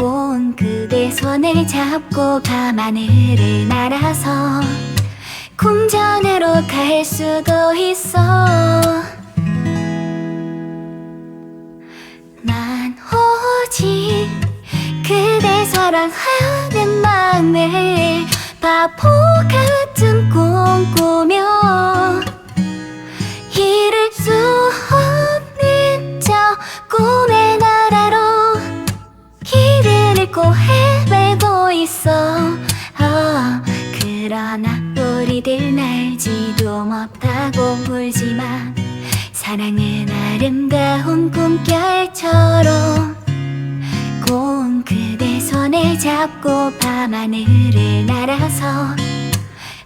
고운 그대 손을 잡고 밤하늘을 날아서 궁전으로 갈 수도 있어. 난 오직 그대 사랑하는 마음에 바보 같 잃고 헤매고 있어. 어, 그러나 우리들 날지도 못하고 울지만 사랑은 아름다운 꿈결처럼 고운 그대 손을 잡고 밤하늘을 날아서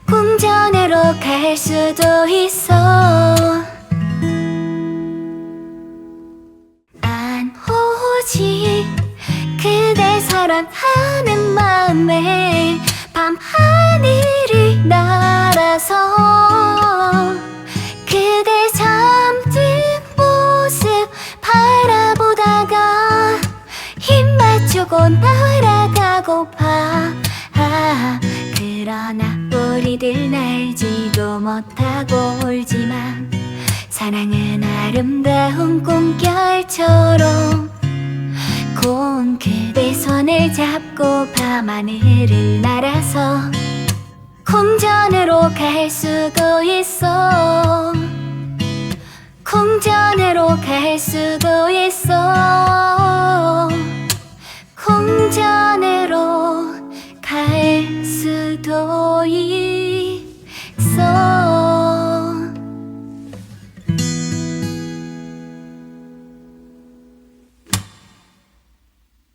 궁전으로 갈 수도 있어. 난 오직 그대 사랑하는 마음에 밤하늘을 날아서 그대 잠든 모습 바라보다가 힘 맞추고 날아가고파 아, 그러나 우리들 날지도 못하고 울지만 사랑은 아름다운 꿈결처럼 내 손을 잡고 밤하늘을 날아서 궁전으로 갈 수도 있어. 궁전으로 갈 수도 있어. 궁전